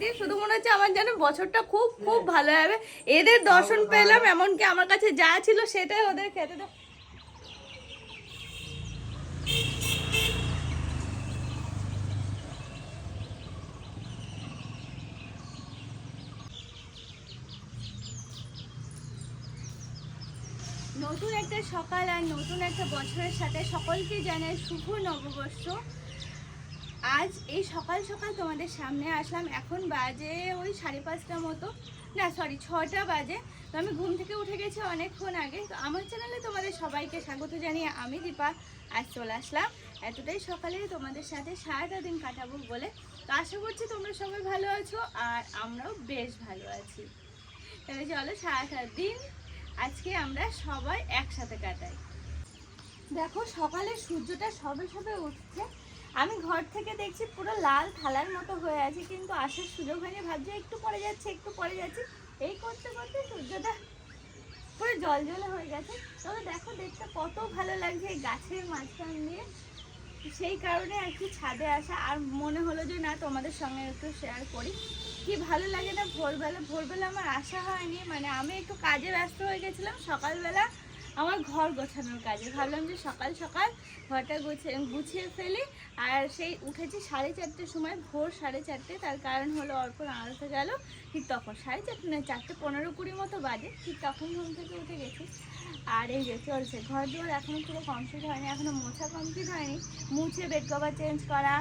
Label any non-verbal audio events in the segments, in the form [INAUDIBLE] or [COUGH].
দিন শুধু মনে হচ্ছে আমার যেন বছরটা খুব খুব ভালো হবে এদের দর্শন পেলাম এমনকি আমার কাছে যা ছিল সেটাই ওদের খেতে নতুন একটা সকাল আর নতুন একটা বছরের সাথে সকলকে জানাই শুভ নববর্ষ। আজ এই সকাল সকাল তোমাদের সামনে আসলাম। এখন বাজে ওই সাড়ে পাঁচটা মতো। না সরি ছটা বাজে। তো আমি ঘুম থেকে উঠে গেছি অনেকক্ষণ আগে। তো আমার চ্যানেলে তোমাদের সবাইকে স্বাগত জানিয়ে আমি দীপা আজ চলে আসলাম। এতটাই সকালে তোমাদের সাথে সারাটা দিন কাটাবো বলে। তো আশা করছি তোমরা সবাই ভালো আছো আর আমরাও বেশ ভালো আছি। তাহলে চলো সারাটা দিন আজকে আমরা সবাই একসাথে কাটাই। দেখো সকালে সূর্যটা সবে সবে উঠছে। আমি ঘর থেকে দেখছি পুরো লাল থালার মতো হয়ে আছে, কিন্তু আসার সুযোগ হয়নি, ভাবছি একটু পরে যাচ্ছে, একটু পরে যাচ্ছে। এই করতে করতে সূর্যটা পুরো জল জলে হয়ে গেছে। তবে দেখো, দেখতে কত ভালো লাগছে এই গাছের মাঝখান দিয়ে। সেই কারণে আর কি ছাদে আসা, আর মনে হলো যে না, তোমাদের সঙ্গে একটু শেয়ার করি। কি ভালো লাগে না, ভোরবেলা ভোরবেলা আমার আসা হয়নি। মানে আমি একটু কাজে ব্যস্ত হয়ে গেছিলাম, সকালবেলা আমার ঘর গোছানোর কাজে। ভাবলাম যে সকাল সকাল ঘরটা গুছিয়ে গুছিয়ে ফেলি। আর সেই উঠেছি সাড়ে চারটের সময়, ভোর সাড়ে চারটে। তার কারণ হলো অর্পণ আড়াতে গেল। ঠিক তখন সাড়ে চারটে না, চারটে পনেরো কুড়ি মতো বাজে। ঠিক তখন ঘুম থেকে উঠে গেছি। আর এই যে চলছে। ঘর দুয়ার এখনও পুরো কমপ্লিট হয়নি এখনও মোছা কমপ্লিট হয়নি। মুছে বেড কভার চেঞ্জ করা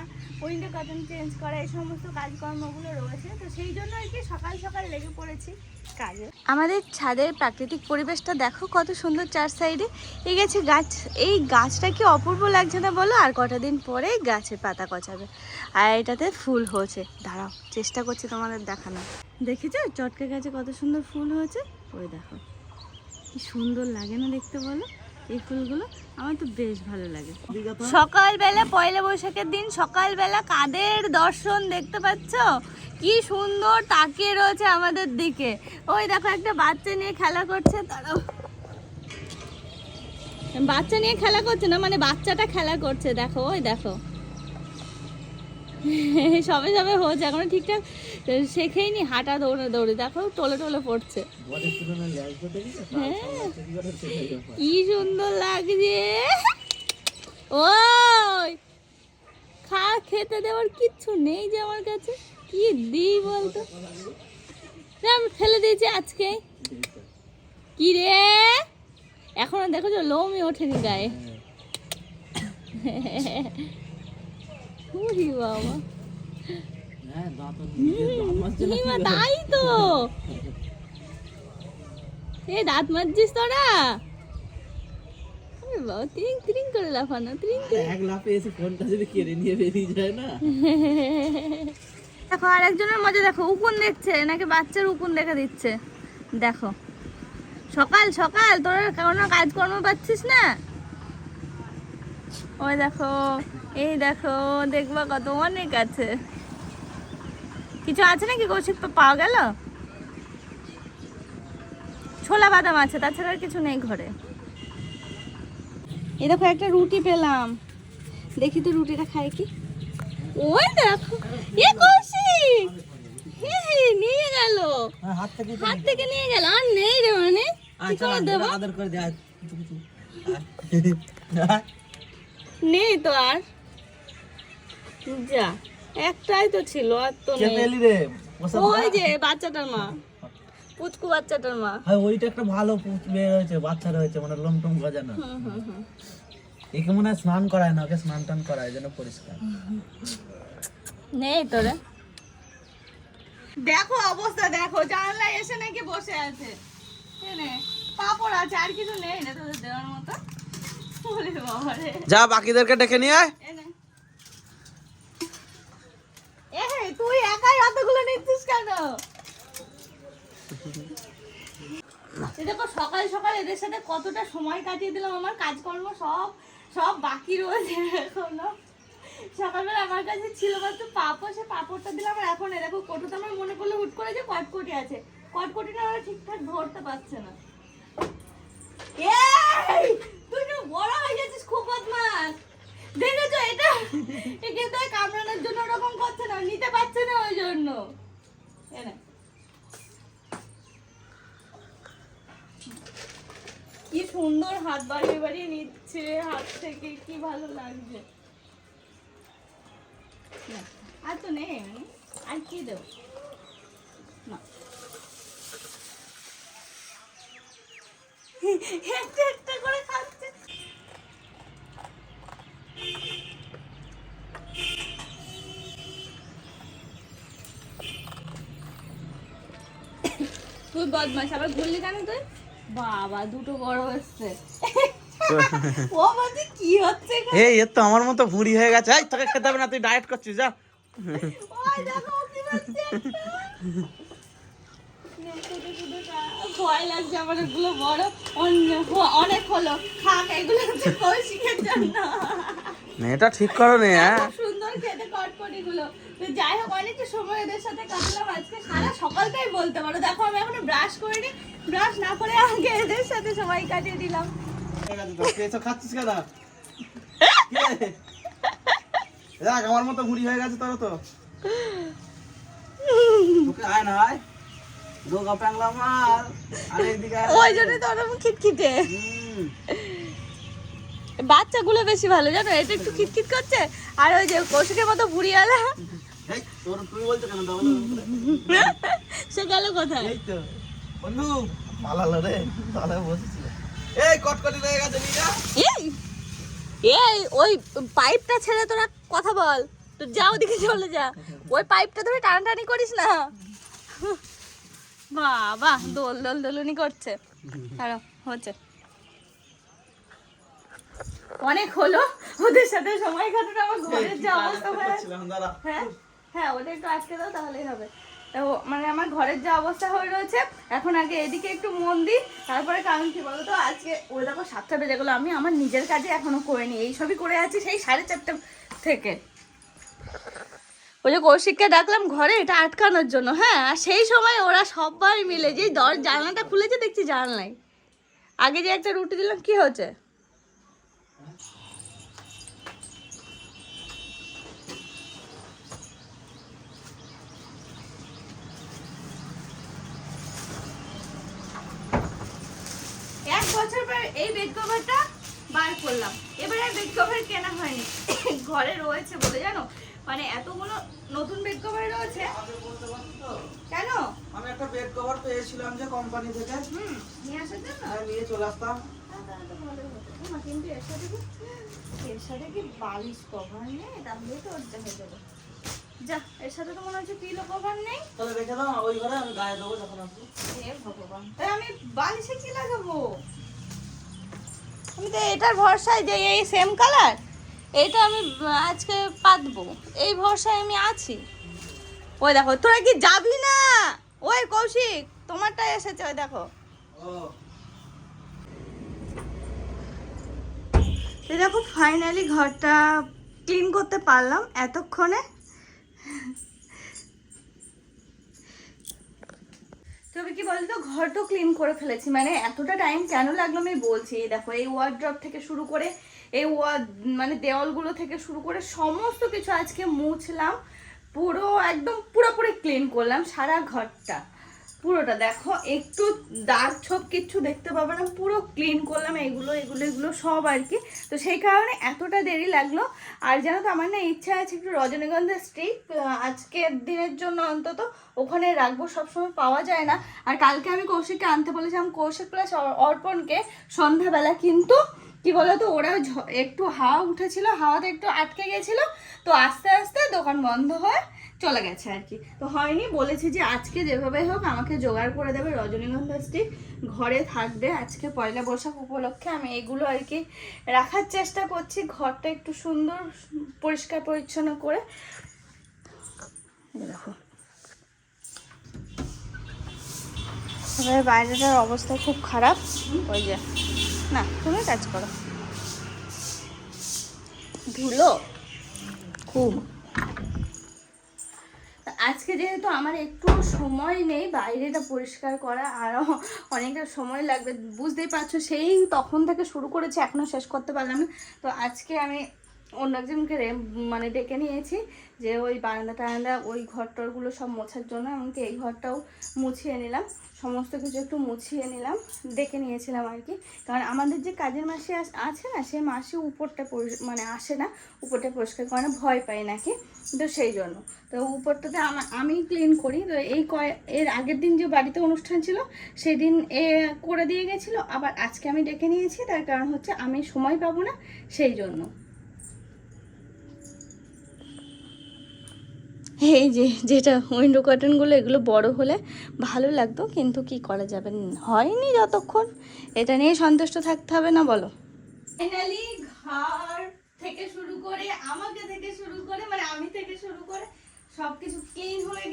উইন্ডো কার্টন চেঞ্জ করা, এই সমস্ত কাজকর্মগুলো রয়েছে। তো সেই জন্য আর কি সকাল সকাল লেগে পড়েছি কাজে। আমাদের ছাদের প্রাকৃতিক পরিবেশটা দেখো কত সুন্দর চার সাইডে। এই গেছে গাছ। এই গাছটা কি অপূর্ব লাগছে না বলো? আর কটা দিন পরে গাছের পাতা কচাবে। আর এটাতে ফুল হয়েছে। দাঁড়াও, চেষ্টা করছি তোমাদের দেখানো। দেখেছ? চটকে গাছে কত সুন্দর ফুল হয়েছে? ওই দেখো। কি সুন্দর লাগে না দেখতে বলো? এই ফুলগুলো আমার তো বেশ ভালো লাগে। সকালবেলা পয়লা বৈশাখের দিন সকালবেলা কাদের দর্শন দেখতে পাচ্ছ? কি সুন্দর তাকিয়ে রয়েছে আমাদের দিকে। ওই দেখো একটা বাচ্চা নিয়ে খেলা করছে তারাও বাচ্চা নিয়ে খেলা করছে না মানে বাচ্চাটা খেলা করছে দেখো ওই দেখো। [LAUGHS] সবে সবে হচ্ছে এখনও ঠিকঠাক শেখেই নি হাঁটা দৌড়ে দৌড়ে দেখো টলে টলে পড়ছে। হ্যাঁ। কি সুন্দর লাগছে। ওই খা খেতে দেওয়ার কিচ্ছু নেই যে আমার কাছে। কি দিই বলতো? আমি ফেলে দিয়েছি আজকে। কি রে? এখনও দেখো যে লোমই ওঠেনি গায়ে। বাবা। হিমা তাই তো। এ দাঁত মাজছিস তোরা? বাবা তিরিং তিরিং করে লাফানো তিরিং এক লাফে এসে ফোনটা যদি কেড়ে নিয়ে বেরিয়ে যায় না। দেখো আর একজনের মজা দেখো উকুন দেখছে নাকি বাচ্চার উকুন দেখা দিচ্ছে। দেখো। সকাল সকাল তোর কোনো কাজকর্ম পাচ্ছিস না? ওই দেখো এই দেখো দেখবা কত অনেক আছে। কিছু আছে নাকি? কৌশিক পাওয়া গেল? ছোলা বাদাম আছে তাছাড়া আর কিছু নেই ঘরে। এই দেখো একটা রুটি পেলাম। দেখি তো রুটিটা খাই কি? ওই দেখো এ কৌশিক! নিয়ে গেল। হ্যাঁ, হাত থেকে নিয়ে গেল আর নেই রে মানে। আদর করে দে আয়, কিছু কিছু নেই তো আর। যা একটাই তো ছিল আর তো নেই। রে? ওই যে বাচ্চাটার মা পুচকু বাচ্চাটার মা। হ্যাঁ ওইটা একটা ভালো পুত হয়েছে বাচ্চা রয়েছে মানে গজানো। একে মনে হয় স্নান করায় না ওকে স্নান টান করায় যেন পরিষ্কার। নেই তো রে। দেখো অবস্থা দেখো জানলা এসে নাকি বসে আছে। পাপড় আছে আর কিছু নেই না তোদের দেওয়ার মতো। যা বাকিদেরকে ডেকে নিয়ে আয়। তুই একাই অতগুলো নিচ্ছিস কেন? দেখো সকাল সকাল এদের সাথে কতটা সময় কাটিয়ে দিলাম আমার কাজকর্ম সব সব বাকি রয়েছে এখনও। সকালবেলা আমার কাছে ছিল মাত্র পাপড় সে পাপড়টা দিলাম আর এখন এ দেখো কটুতে আমার মনে করল হুট করে যে কটকটি আছে। কটকটিটা ওরা ঠিকঠাক ধরতে পারছে না। এই, তুই বড় হয়ে গেছিস, খুব বদমাস দেখেছ এটা? এ কিন্তু কামড়ানোর জন্য ওরকম করছে না, নিতে পারছে না ওই জন্য। কি সুন্দর হাত বাড়িয়ে বাড়িয়ে নিচ্ছে, হাত থেকে কি ভালো লাগছে। আর তো নেই। আর কি দেবো না একটা একটা করে খাচ্ছে। তুই বদমাস আবার ঘুরলি কেন তুই? বাবা দুটো বড় [LAUGHS] ও কি হচ্ছে এই এর তো আমার মতো ভুঁড়ি হয়ে গেছে। এই তোকে খেতে হবে না তুই ডায়েট করছিস যা। ওই দেখো কি করছে [LAUGHS] একটা। নে, ছোটো ছোটো কা- ভয় লাগছে আমার এগুলো বড় অন্য- অনেক হলো। খাক এগুলো হচ্ছে কৌশিকের জন্য। না, এটা ঠিক করো নি হ্যাঁ। সুন্দর খেতে কটকটি গুলো যাই হোক অনেকটা সময় এদের সাথে কাটালাম আজকে। সারা সকালটাই বলতে পারো। দেখো আমি এখনও ব্রাশ করিনি। ব্রাশ না করে আগে এদের সাথে সময় কাটিয়ে দিলাম। খাচ্ছিস কেন? দেখ আমার মতো ভুঁড়ি হয়ে গেছে তোর তো। তোকে আয় না আয়। দোকা প্যাংলা মার আর এইদিকে ওই জন্য তো ওরকম খিটখিটে। বাচ্চাগুলো বেশি ভালো জানো? এটা একটু খিটখিট করছে আর ওই যে কৌশিকের মতো বুড়িয়ালা সে গেল কোথায়? এই পালালো রে বসেছিল। এই কটকটি গেছে নিরা এই এই ওই পাইপটা ছেড়ে তোরা কথা বল। তো যা ওদিকে চলে যা। ওই পাইপটা ধরে টানাটানি করিস না। বাবা দোল দোল দোলনি করছে। দাঁড়াও হচ্ছে। অনেক হলো। ওদের সাথে সময় কাটানো আমার ঘরের যা অবস্থা হয়ে হ্যাঁ ওটা একটু আটকে দাও তাহলেই হবে। তো মানে আমার ঘরের যা অবস্থা হয়ে রয়েছে এখন আগে এদিকে একটু মন দিই তারপরে কারণ কি বলতো আজকে ওই দেখো সাতটা বেজে গেলো আমি আমার নিজের কাজে এখনও করিনি। এই সবই করে আছি সেই সাড়ে চারটে থেকে। ওই যে কৌশিককে ডাকলাম ঘরে এটা আটকানোর জন্য হ্যাঁ? আর সেই সময় ওরা সবাই মিলে যে দর, জানলাটা খুলেছে, দেখছি জানলাই। আগে যে একটা রুটি দিলাম, কি হচ্ছে এক বছর পর এই বেড কভারটা বার করলাম। এবারে আর বেড কভার কেনা হয়নি। ঘরে রয়েছে বলে জানো? মানে এতগুলো নতুন বেড কভার রয়েছে। কেন? আমি একটা বেড কভার পেয়েছিলাম যে কোম্পানি থেকে। হুম নিয়ে আসার জন্য? আর নিয়ে চলে আসতাম। হতো। কিন্তু এর সাথে এর সাথে কি বালিশ কভার নেই? তাহলে তো ওরটা হয়ে যাবে যা এর সাথে তো মনে হচ্ছে পিলো কভার নেই। তাহলে রেখে দাও ওই ঘরে আমি গায়ে দেবো যখন আসব। হে ভগবান। তাই আমি বালিশে কি লাগাবো? আমি তো এটার ভরসায় যে এই সেম কালার এইটা আমি আজকে পাতবো। এই ভরসায় আমি আছি। ওই দেখো, তোরা কি যাবি না? ওই কৌশিক, তোমারটা এসেছে, ওই দেখো। দেখো ফাইনালি ঘরটা ক্লিন করতে পারলাম এতক্ষণে। তবে কি বলতো? ঘর তো ক্লিন করে ফেলেছি। মানে এতটা টাইম কেন লাগল আমি বলছি। দেখো, এই ওয়ার্ড্রপ থেকে শুরু করে, এই মানে দেওয়ালগুলো থেকে শুরু করে সমস্ত কিছু আজকে মুছলাম। পুরো, একদম পুরোপুরি ক্লিন করলাম সারা ঘরটা। পুরোটা দেখো, একটু দাগ ছোপ কিচ্ছু দেখতে পাবে না, পুরো ক্লিন করলাম, এগুলো এগুলো এগুলো সব আর কি। তো সেই কারণে এতটা দেরি লাগল। আর জানো তো, আমার না ইচ্ছা আছে একটু রজনীগন্ধা স্টিক আজকের দিনের জন্য অন্তত ওখানে রাখব, সবসময় পাওয়া যায় না। আর কালকে আমি কৌশিককে আনতে বলেছিলাম, কৌশিক প্লাস অর্পণকে সন্ধ্যাবেলা, কিন্তু কি বলতো, ওরা একটু হাওয়া উঠেছিল, হাওয়াতে একটু আটকে গেছিল, তো আস্তে আস্তে দোকান বন্ধ হয়ে। চলে গেছে আর কি। তো হয়নি, বলেছি যে আজকে যেভাবে হোক আমাকে জোগাড় করে দেবে রজনীগন্ধা স্টিক ঘরে থাকবে আজকে পয়লা বৈশাখ উপলক্ষে। আমি এগুলো আর কি রাখার চেষ্টা করছি, ঘরটা একটু সুন্দর, পরিষ্কার পরিচ্ছন্ন করে। দেখো। এবার বাইরেটার অবস্থা খুব খারাপ। ওই যে, না, তুমি কাজ করো। ধুলো? খুব। যেহেতু আমার একটু সময় নেই, বাইরেটা পরিষ্কার করা আরও অনেকটা সময় লাগবে, বুঝতেই পারছ। সেই তখন থেকে শুরু করেছি এখনও শেষ করতে পারলাম না। তো আজকে আমি অন্য একজনকে মানে ডেকে নিয়েছি যে ওই বারান্দা টারান্দা, ওই ঘর টরগুলো সব মোছার জন্য। এমনকি এই ঘরটাও মুছিয়ে নিলাম। সমস্ত কিছু একটু মুছিয়ে নিলাম, ডেকে নিয়েছিলাম আর কি। কারণ আমাদের যে কাজের মাসে আছে না সেই মাসে উপরটা পরি- মানে আসে না, উপরটা পরিষ্কার করে ভয় পায় নাকি? তো সেই জন্য। তো উপরটাতে আমি ক্লিন করি। তো এই কয় এর আগের দিন যে বাড়িতে অনুষ্ঠান ছিল, সেদিন এ করে দিয়ে গেছিল। আবার আজকে আমি ডেকে নিয়েছি, তার কারণ হচ্ছে আমি সময় পাবো না, সেই জন্য। এই যে, যেটা উইন্ডো কার্টেনগুলো, এগুলো বড় হলে ভালো লাগতো, কিন্তু কি করা যাবে? হয়নি যতক্ষণ। এটা নিয়ে সন্তুষ্ট থাকতে হবে না, বলো। ফাইনালি ঘর থেকে শুরু করে, আমাকে থেকে শুরু করে মানে আমি থেকে শুরু করে ক্লিন হয়ে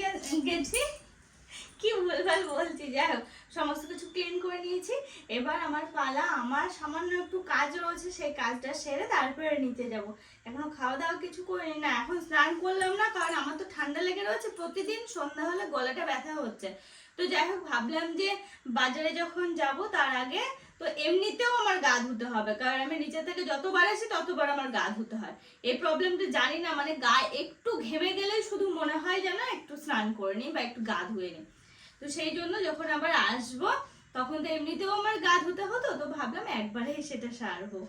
কি বলবার বলছি, যাই হোক। সমস্ত কিছু ক্লিন করে নিয়েছি। এবার আমার পালা, আমার সামান্য একটু কাজ রয়েছে, সেই কাজটা সেরে তারপরে নিচে যাব। এখনও খাওয়া দাওয়া কিছু করিনি না, এখন স্নান করলাম না, কারণ আমার তো ঠান্ডা লেগে রয়েছে, প্রতিদিন সন্ধ্যা হলে গলাটা ব্যথা হচ্ছে। তো যাই হোক, ভাবলাম যে বাজারে যখন যাব তার আগে, তো এমনিতেও আমার গা ধুতে হবে, কারণ আমি নিচে থেকে যতবার আসি ততবার আমার গা ধুতে হয়। এই প্রবলেমটা জানি না মানে গা একটু ঘেমে গেলেই শুধু মনে হয় যেন একটু স্নান করে নিই বা একটু গা ধুয়ে নিই। তো সেই জন্য যখন আবার আসব, তখন তো এমনিতেও আমার গা ধুতে হতো, তো ভাবলাম একবারে সেটা সারবো।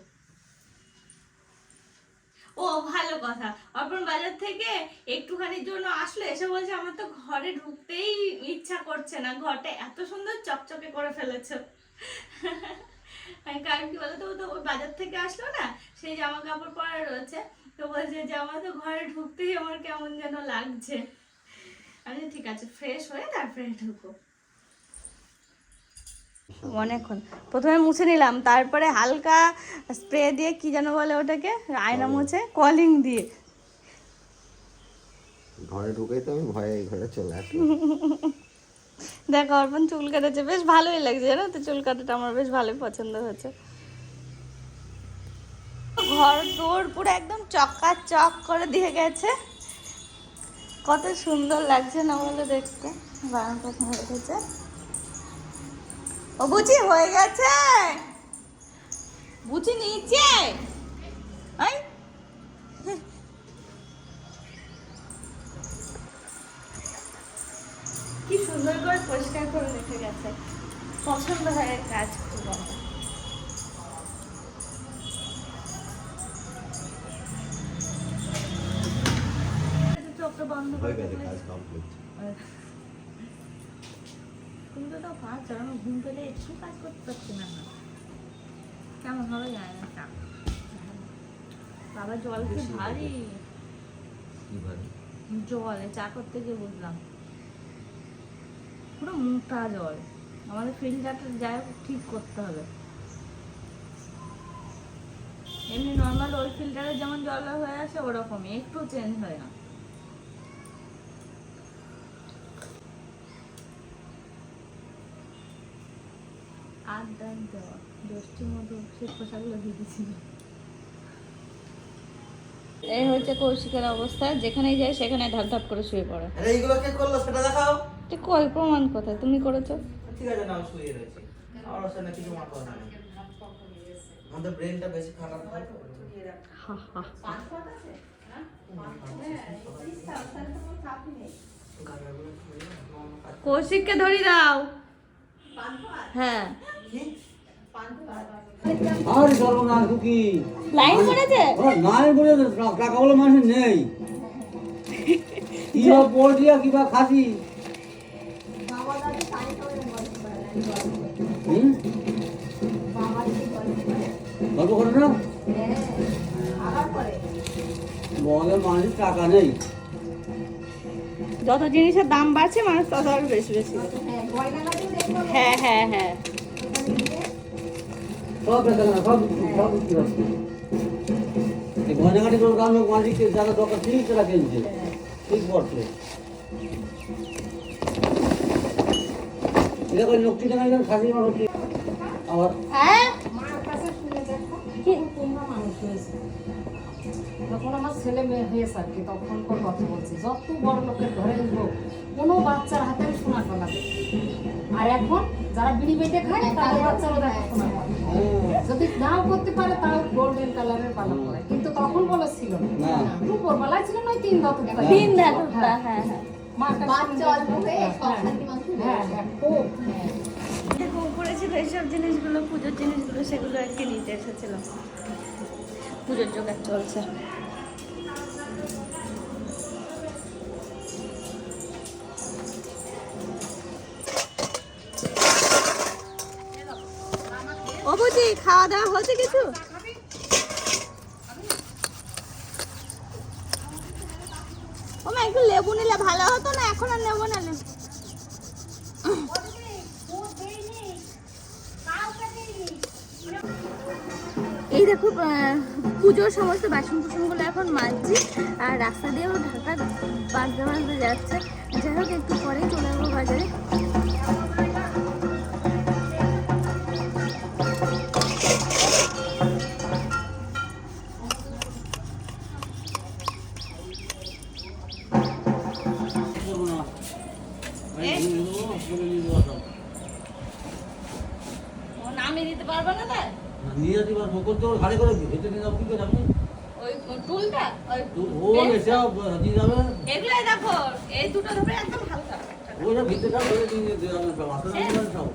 ও, ভালো কথা। অর্পণ বাজার থেকে একটুখানির জন্য আসলো, এসে বলছে, আমার তো ঘরে ঢুকতেই ইচ্ছা করছে না। ঘরটা এত সুন্দর চকচকে করে ফেলেছো। কারণ কি বলতো তো ওই বাজার থেকে আসলো না, সেই জামা কাপড় পরা রয়েছে। তো বলছে যে আমার তো ঘরে ঢুকতেই আমার কেমন যেন লাগছে। আমি ঠিক আছে ফ্রেশ হয়ে তারপরে ঢুকো। অনেকক্ষণ। প্রথমে মুছে নিলাম তারপরে হালকা স্প্রে দিয়ে কি যেন বলে ওটাকে আয়না মুছে কলিং দিয়ে। ঘরে ঢুকেই তো আমি ভয়ে এই ঘরে চলে আসলাম। [LAUGHS] দেখো অর্পণ চুল কাটাচ্ছে বেশ ভালোই লাগছে জানো তো? চুল কাটাটা আমার বেশ ভালোই পছন্দ হয়েছে। ঘর দৌড় পুরো একদম চক্কা চক করে দিয়ে গেছে। কত সুন্দর লাগছে না বলে দেখতে? বাগান পছন্দ রেখেছে ও বুঝি হয়ে গেছে? বুঝি নিচে কি সুন্দর করে পরিষ্কার করে রেখে গেছে। পছন্দ হয় কাজ খুব। বন্ধ হয়ে গেছে কাজ কমপ্লিট তুমি তো তাও কাজ চালানো ঘুম পেলে একটু কাজ করতে পারছি না। কেমন হবে জানি না বাবা জল কি ভারী। কি ভাবে জল চা করতে গিয়ে বুঝলাম পুরো মোটা জল। আমাদের ফিল্টারটা যাই হোক ঠিক করতে হবে। এমনি নর্মাল ওই ফিল্টারে যেমন জল হয়ে আসে ওরকমই। একটু চেঞ্জ হয় না। আর ডাক দেওয়া। দশটির মতো সে খোসাগুলো এই হচ্ছে কৌশিকের অবস্থা। যেখানেই যায় সেখানে ধাপ ধাপ করে শুয়ে পড়ে। আরে এইগুলো কে করল সেটা দেখাও। তো কই প্রমাণ কোথায় তুমি করেছ? ঠিক আছে না আমি শুয়ে রয়েছি। আমার ওর সাথে কিছু না। আমাদের ব্রেনটা বেশি খারাপ হয়। তো। হা হা। গালাগুলো খুলে আমার কাজ- কৌশিককে ধরি দাও। হ্যাঁ? আর সর্বনাশ কি? লাইন করেছে? ওরা নাই বলে টাকা বলে মানুষ নেই। কিবা পড়ছিয়া কিবা খাসি। গল্প করে না? বলে মানুষ টাকা নেই। যত জিনিসের দাম বাড়ছে মানুষ তত আরও বেশি বেশি। হ্যাঁ হ্যাঁ হ্যাঁ। সব এই ঠিক আবার যখন আমার ছেলে মেয়ে হয়েছে আর কি তখন কোন কথা বলছি যত বড় লোকের ঘরে হোক কোনো বাচ্চার হাতে আমি কলা আর এখন যারা বিড়ি বেটে খায় তাদের বাচ্চারা দেখো সোনা যদি নাও করতে পারে তাও গোল্ডেন কালারের পালন করে। কিন্তু তখন বলেছিল না। দুপুর বেলায় ছিল নয় তিন দাঁত তিন ধাতুটা হ্যাঁ হ্যাঁ। বাচ্চা অল্প হয়ে হ্যাঁ, হ্যাঁ খুব দেখো উপরে এইসব জিনিসগুলো পুজোর জিনিসগুলো সেগুলো আর কি নিতে পুজোর জোগাড় চলছে। ও খাওয়া দাওয়া হয়েছে কিছু? ও মা একটু লেবু নিলে ভালো হতো না? এখন আর নেব না এই দেখো পুজোর সমস্ত বাসন কুসনগুলো এখন মাজছি, আর রাস্তা দিয়েও ঢাকা বাঁচতে বাঁচতে যাচ্ছে। যাই হোক, একটু পরেই চলে যাব বাজারে। এসে দিয়ে যাবে। এগুলাই দেখো এই দুটো ধরে একদম হালকা। ওইটা ভিতরে সব। ধরে নিয়ে যেতে যাবে সব